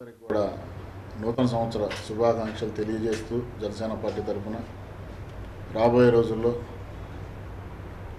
కూడా నూతన సంవత్సర శుభాకాంక్షలు తెలియజేస్తూ జనసేన పార్టీ తరఫున రాబోయే రోజుల్లో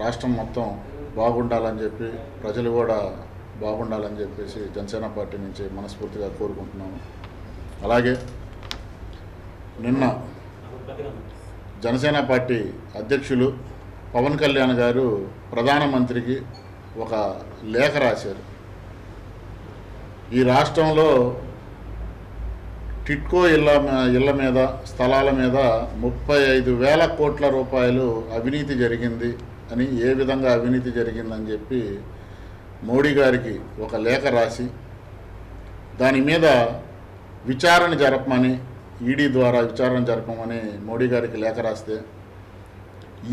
రాష్ట్రం మొత్తం బాగుండాలని చెప్పి ప్రజలు కూడా బాగుండాలని చెప్పేసి జనసేన పార్టీ నుంచి మనస్ఫూర్తిగా కోరుకుంటున్నాము. అలాగే నిన్న జనసేన పార్టీ అధ్యక్షులు పవన్ కళ్యాణ్ గారు ప్రధానమంత్రికి ఒక లేఖ రాశారు. ఈ రాష్ట్రంలో టిట్కో ఇళ్ళ ఇళ్ళ మీద స్థలాల మీద ముప్పై ఐదు వేల కోట్ల రూపాయలు అవినీతి జరిగింది అని ఏ విధంగా అవినీతి జరిగిందని చెప్పి మోడీ గారికి ఒక లేఖ రాసి దాని మీద విచారణ జరపమని ఈడీ ద్వారా విచారణ జరపమని మోడీ గారికి లేఖ రాస్తే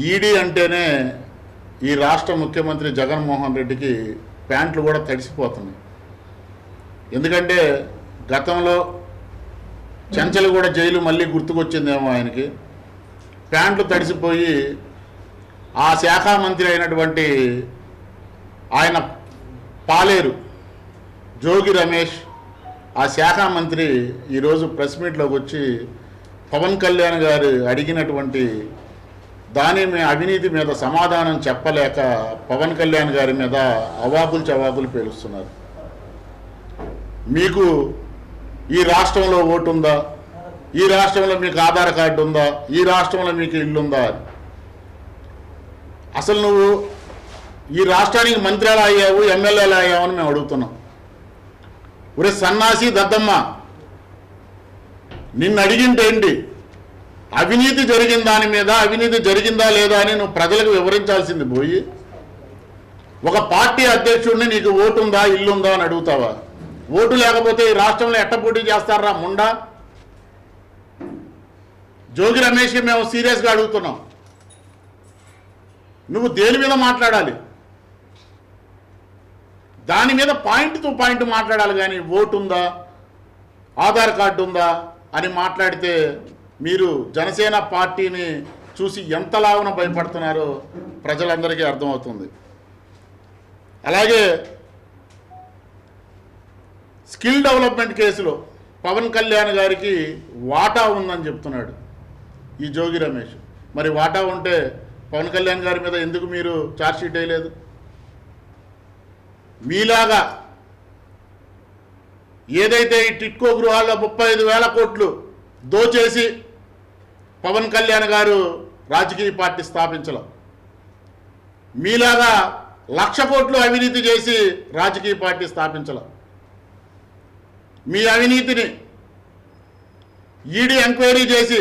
ఈడీ అంటేనే ఈ రాష్ట్ర ముఖ్యమంత్రి జగన్మోహన్ రెడ్డికి ప్యాంట్లు కూడా తడిసిపోతున్నాయి. ఎందుకంటే గతంలో చెంచలగూడ జైలు మళ్ళీ గుర్తుకొచ్చిందేమో ఆయనకి. ప్యాంట్లు తడిసిపోయి ఆ శాఖ మంత్రి అయినటువంటి ఆయన పాలేరు జోగి రమేష్ ఆ శాఖ మంత్రి ఈరోజు ప్రెస్ మీట్లోకి వచ్చి పవన్ కళ్యాణ్ గారు అడిగినటువంటి దాని మీ అవినీతి మీద సమాధానం చెప్పలేక పవన్ కళ్యాణ్ గారి మీద అవాకులు చవాకులు పేలుస్తున్నారు. మీకు ఈ రాష్ట్రంలో ఓటు ఉందా ఈ రాష్ట్రంలో మీకు ఆధార్ కార్డు ఉందా? ఈ రాష్ట్రంలో మీకు ఇల్లు ఉందా అని. అసలు నువ్వు ఈ రాష్ట్రానికి మంత్రి ఎలా అయ్యావు ఎమ్మెల్యేలు అయ్యావు అని మేము అడుగుతున్నాం. ఒరే సన్నాసి దద్దమ్మ నిన్ను అడిగింటే ఏంటి? అవినీతి జరిగిన దాని మీద అవినీతి జరిగిందా లేదా అని నువ్వు ప్రజలకు వివరించాల్సింది పోయి ఒక పార్టీ అధ్యక్షుడిని నీకు ఓటు ఉందా అని అడుగుతావా? ఓటు లేకపోతే ఈ రాష్ట్రంలో ఎట్ట పోటీ చేస్తారా ముండా? జోగి రమేష్కి మేము సీరియస్గా అడుగుతున్నాం. నువ్వు దేని మీద మాట్లాడాలి? దాని మీద పాయింట్ టు పాయింట్ మాట్లాడాలి కానీ ఓటు ఉందా? ఆధార్ కార్డు ఉందా? అని మాట్లాడితే మీరు జనసేన పార్టీని చూసి ఎంత లావున భయపడుతున్నారో ప్రజలందరికీ అర్థమవుతుంది. అలాగే స్కిల్ డెవలప్మెంట్ కేసులో పవన్ కళ్యాణ్ గారికి వాటా ఉందని చెప్తున్నాడు ఈ జోగి రమేష్. మరి వాటా ఉంటే పవన్ కళ్యాణ్ గారి మీద ఎందుకు మీరు ఛార్జ్షీట్ వేయలేదు? మీలాగా ఏదైతే ఈ టిట్కో గృహాల్లో ముప్పై ఐదు వేల కోట్లు దోచేసి పవన్ కళ్యాణ్ గారు రాజకీయ పార్టీ స్థాపించడం మీలాగా లక్ష కోట్లు అవినీతి చేసి రాజకీయ పార్టీ స్థాపించడం మీ అవినీతిని ఈడీ ఎంక్వైరీ చేసి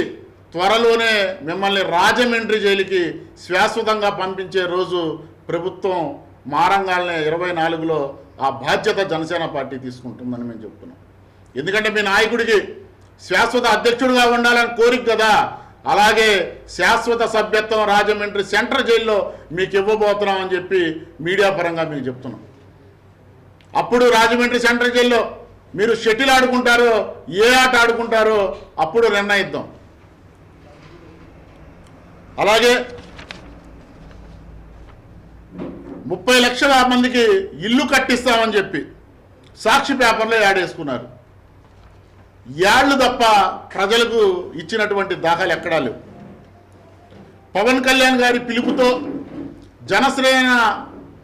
త్వరలోనే మిమ్మల్ని రాజమండ్రి జైలుకి శాశ్వతంగా పంపించే రోజు ప్రభుత్వం మారంగాల్నే ఇరవై నాలుగులో ఆ బాధ్యత జనసేన పార్టీ తీసుకుంటుందని మేము చెప్తున్నాం. ఎందుకంటే మీ నాయకుడికి శాశ్వత అధ్యక్షుడిగా ఉండాలని కోరిక కదా. అలాగే శాశ్వత సభ్యత్వం రాజమండ్రి సెంట్రల్ జైల్లో మీకు ఇవ్వబోతున్నాం అని చెప్పి మీడియా పరంగా మీకు చెప్తున్నాం. అప్పుడు రాజమండ్రి సెంట్రల్ జైల్లో మీరు షటిల్ ఆడుకుంటారో ఏ ఆట ఆడుకుంటారో అప్పుడు నిర్ణయిద్దాం. అలాగే ముప్పై లక్షల మందికి ఇల్లు కట్టిస్తామని చెప్పి సాక్షి పేపర్లో యాడేసుకున్నారు. యాళ్ళు తప్ప ప్రజలకు ఇచ్చినటువంటి దాఖలు ఎక్కడా లేవు. పవన్ కళ్యాణ్ గారి పిలుపుతో జనశ్రేణ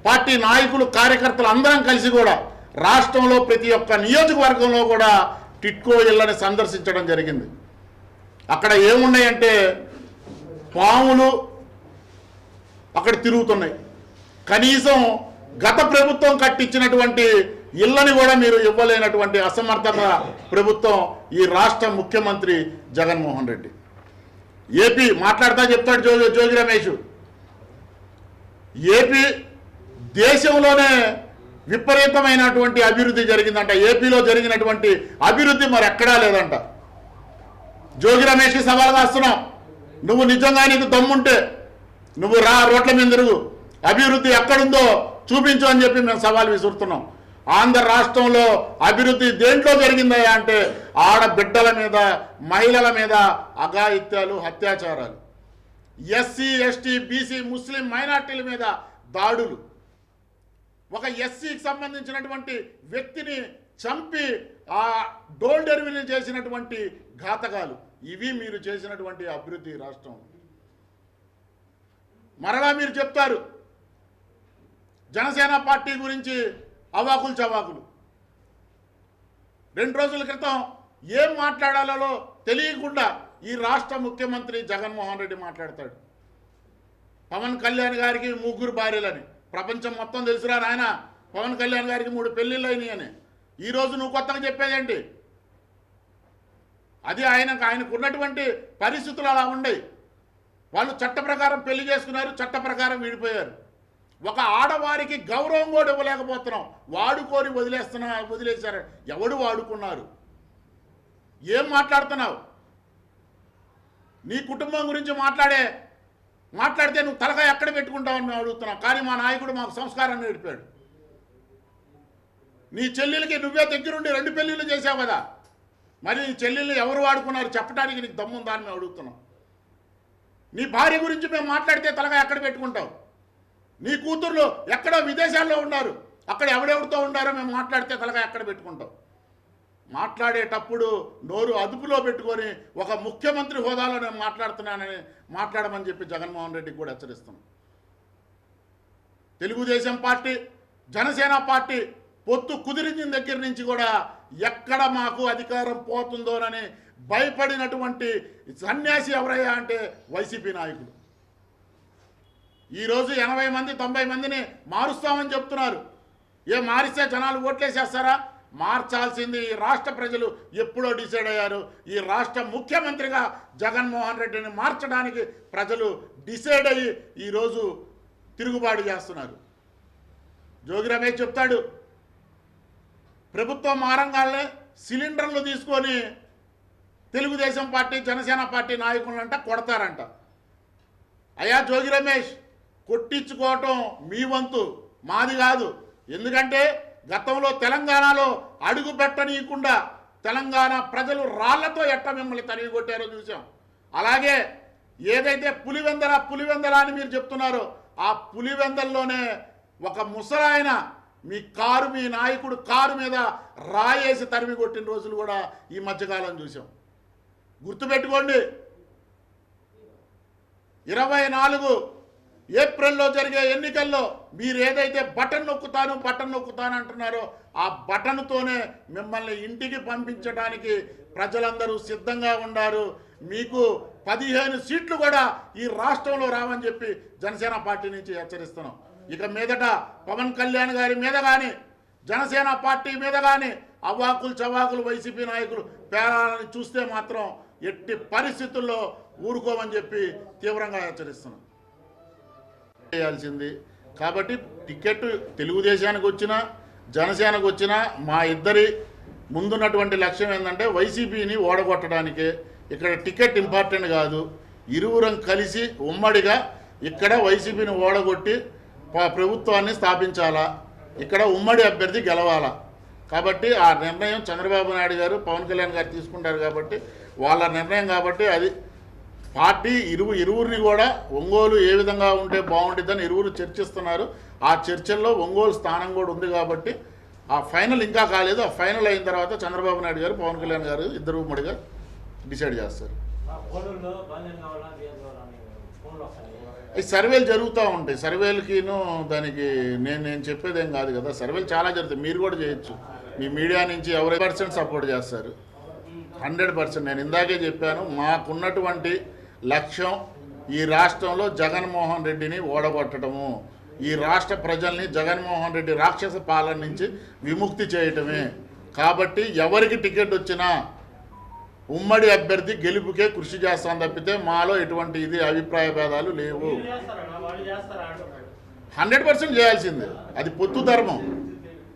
పార్టీ నాయకులు కార్యకర్తలు అందరం కలిసి కూడా రాష్ట్రంలో ప్రతి ఒక్క నియోజకవర్గంలో కూడా టిట్కో ఇళ్ళని సందర్శించడం జరిగింది. అక్కడ ఏమున్నాయంటే పాములు అక్కడ తిరుగుతున్నాయి. కనీసం గత ప్రభుత్వం కట్టించినటువంటి ఇళ్ళని కూడా మీరు ఇవ్వలేనటువంటి అసమర్థత ప్రభుత్వం ఈ రాష్ట్ర ముఖ్యమంత్రి జగన్మోహన్ రెడ్డి. ఏపీ మాట్లాడతా చెప్తాడు జోగి జోగి రమేష్. ఏపీ దేశంలోనే విపరీతమైనటువంటి అభివృద్ధి జరిగిందంట. ఏపీలో జరిగినటువంటి అభివృద్ధి మరి ఎక్కడా లేదంట. జోగి రమేష్కి సవాల్ కాస్తున్నాం నువ్వు నిజంగా నీకు దమ్ముంటే నువ్వు రా రోడ్ల మీద తిరుగు. అభివృద్ధి ఎక్కడుందో చూపించు అని చెప్పి మేము సవాల్ విసురుతున్నాం. ఆంధ్ర రాష్ట్రంలో అభివృద్ధి దేంట్లో జరిగిందయ్యా అంటే ఆడబిడ్డల మీద మహిళల మీద అఘాయిత్యాలు అత్యాచారాలు ఎస్సీ ఎస్టీ బీసీ ముస్లిం మైనార్టీల మీద దాడులు. ఒక ఎస్సీకి సంబంధించినటువంటి వ్యక్తిని చంపి ఆ డోల్ డెలివరీ చేసినటువంటి ఘాతకాలు. ఇవి మీరు చేసినటువంటి అభివృద్ధి రాష్ట్రం. మరలా మీరు చెప్తారు జనసేన పార్టీ గురించి అవాకులు చవాకులు. రెండు రోజుల క్రితం ఏం మాట్లాడాలలో తెలియకుండా ఈ రాష్ట్ర ముఖ్యమంత్రి జగన్మోహన్ రెడ్డి మాట్లాడతాడు. పవన్ కళ్యాణ్ గారికి ముగ్గురు భార్యలని. ప్రపంచం మొత్తం తెలుసురా నాయన. పవన్ కళ్యాణ్ గారికి మూడు పెళ్ళిళ్ళు అయినాయి అని ఈరోజు నువ్వు కొత్తగా చెప్పేదేంటి అది ఆయనకు ఆయనకు ఉన్నటువంటి పరిస్థితులు అలా ఉండయి. వాళ్ళు చట్ట ప్రకారం పెళ్ళి చేసుకున్నారు చట్ట ప్రకారం విడిపోయారు. ఒక ఆడవారికి గౌరవం కూడా ఇవ్వలేకపోతున్నాం. వాడుకోని వదిలేస్తున్నా వదిలేశారు. ఎవడు వాడుకున్నారు? ఏం మాట్లాడుతున్నావు? నీ కుటుంబం గురించి మాట్లాడే మాట్లాడితే నువ్వు తలకాయ ఎక్కడ పెట్టుకుంటావని మేము అడుగుతున్నాం. కానీ మా నాయకుడు మాకు సంస్కారాన్ని నేర్పాడు. నీ చెల్లెలకి నువ్వే దగ్గరుండి రెండు పెళ్ళిళ్ళు చేసావు కదా. మరి నీ చెల్లెళ్ళు ఎవరు వాడుకున్నారు? చెప్పడానికి నీకు దమ్ముందా అని మేము అడుగుతున్నాం. నీ భార్య గురించి మేము మాట్లాడితే తలగా ఎక్కడ పెట్టుకుంటావు. నీ కూతుర్లు ఎక్కడో విదేశాల్లో ఉన్నారు. అక్కడ ఎవడెవరితో ఉండారో మేము మాట్లాడితే తలగా ఎక్కడ పెట్టుకుంటాం మాట్లాడేటప్పుడు నోరు అదుపులో పెట్టుకొని ఒక ముఖ్యమంత్రి హోదాలో నేను మాట్లాడుతున్నానని మాట్లాడమని చెప్పి జగన్మోహన్ రెడ్డికి కూడా హెచ్చరిస్తున్నాం. తెలుగుదేశం పార్టీ జనసేన పార్టీ పొత్తు కుదిరించిన దగ్గర నుంచి కూడా ఎక్కడ మాకు అధికారం పోతుందోనని భయపడినటువంటి సన్యాసి ఎవరయ్యా అంటే వైసీపీ నాయకుడు ఈరోజు ఎనభై మంది తొంభై మందిని మారుస్తామని చెప్తున్నారు. ఏ మారిస్తే జనాలు ఓట్లేసేస్తారా? మార్చాల్సింది ఈ రాష్ట్ర ప్రజలు ఎప్పుడో డిసైడ్ అయ్యారు. ఈ రాష్ట్ర ముఖ్యమంత్రిగా జగన్మోహన్ రెడ్డిని మార్చడానికి ప్రజలు డిసైడ్ అయ్యి ఈరోజు తిరుగుబాటు చేస్తున్నారు. జోగి రమేష్ చెప్తాడు ప్రభుత్వం మారంగానే సిలిండర్లు తీసుకొని తెలుగుదేశం పార్టీ జనసేన పార్టీ నాయకులంట కొడతారంట. అయ్యా జోగి రమేష్ కొట్టించుకోవటం మీ వంతు మాది కాదు. ఎందుకంటే గతంలో తెలంగాణలో అడుగు పెట్టనీయకుండా తెలంగాణ ప్రజలు రాళ్ళతో ఎట్ట మిమ్మల్ని తరిగికొట్టారో చూసాం అలాగే ఏదైతే పులివెందల పులివెందల అని మీరు చెప్తున్నారో ఆ పులివెందల్లోనే ఒక ముసలాయన మీ కారు మీ నాయకుడు కారు మీద రాయేసి తరిమి కొట్టిన రోజులు కూడా ఈ మధ్యకాలం చూసాం గుర్తుపెట్టుకోండి. ఇరవై నాలుగు ఏప్రిల్లో జరిగే ఎన్నికల్లో మీరు ఏదైతే బటన్ నొక్కుతాను బటన్ నొక్కుతాను అంటున్నారో ఆ బటన్తోనే మిమ్మల్ని ఇంటికి పంపించడానికి ప్రజలందరూ సిద్ధంగా ఉన్నారు మీకు పదిహేను సీట్లు కూడా ఈ రాష్ట్రంలో రావని చెప్పి జనసేన పార్టీ నుంచి హెచ్చరిస్తున్నాం. ఇక మీదట పవన్ కళ్యాణ్ గారి మీద కానీ జనసేన పార్టీ మీద కానీ అవాకులు చవాకులు వైసీపీ నాయకులు పేరాలని చూస్తే మాత్రం ఎట్టి పరిస్థితుల్లో ఊరుకోమని చెప్పి తీవ్రంగా హెచ్చరిస్తున్నాం. చేయాల్సింది. కాబట్టి టికెట్ తెలుగుదేశానికి వచ్చినా జనసేనకు వచ్చినా మా ఇద్దరి ముందున్నటువంటి లక్ష్యం ఏంటంటే వైసీపీని ఓడగొట్టడానికే. ఇక్కడ టికెట్ ఇంపార్టెంట్ కాదు. ఇరువురం కలిసి ఉమ్మడిగా ఇక్కడ వైసీపీని ఓడగొట్టి ప్రభుత్వాన్ని స్థాపించాలా? ఇక్కడ ఉమ్మడి అభ్యర్థి గెలవాలా? కాబట్టి ఆ నిర్ణయం చంద్రబాబు నాయుడు గారు పవన్ కళ్యాణ్ గారు తీసుకుంటారు కాబట్టి వాళ్ళ నిర్ణయం కాబట్టి అది పార్టీ ఇరువు ఇరువురిని కూడా ఒంగోలు ఏ విధంగా ఉంటే బాగుంటుందని ఇరువురు చర్చిస్తున్నారు. ఆ చర్చల్లో ఒంగోలు స్థానం కూడా ఉంది కాబట్టి ఆ ఫైనల్ ఇంకా కాలేదు. ఆ ఫైనల్ అయిన తర్వాత చంద్రబాబు నాయుడు గారు పవన్ కళ్యాణ్ గారు ఇద్దరు ఉమ్మడిగా డిసైడ్ చేస్తారు. ఈ సర్వేలు జరుగుతూ ఉంటాయి. సర్వేలకిను దానికి నేను నేను చెప్పేది ఏం కాదు కదా. సర్వేలు చాలా జరుగుతాయి. మీరు కూడా చేయొచ్చు. మీ మీడియా నుంచి ఎవరి పర్సెంట్ సపోర్ట్ చేస్తారు? Hundred percent. నేను ఇందాకే చెప్పాను మాకున్నటువంటి లక్ష్యం ఈ రాష్ట్రంలో జగన్మోహన్ రెడ్డిని ఓడగొట్టడము. ఈ రాష్ట్ర ప్రజల్ని జగన్మోహన్ రెడ్డి రాక్షస పాలన నుంచి విముక్తి చేయటమే. కాబట్టి ఎవరికి టికెట్ వచ్చినా ఉమ్మడి అభ్యర్థి గెలుపుకే కృషి చేస్తాం తప్పితే మాలో ఎటువంటి ఇది అభిప్రాయ భేదాలు లేవు. హండ్రెడ్ పర్సెంట్ చేయాల్సిందే. అది పొత్తు ధర్మం.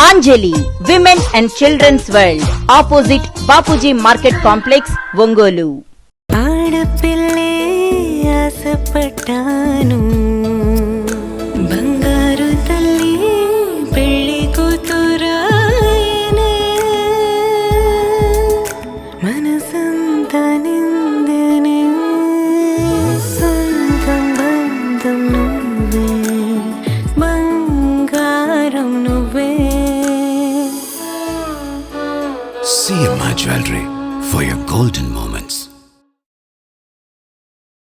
Anjali women and children's world opposite Bapuji market complex Ongole. ఆడపిల్లే ఆశపడ్డాను. బంగారు తల్లి పెళ్ళి కూతురాయనే. మనసంతా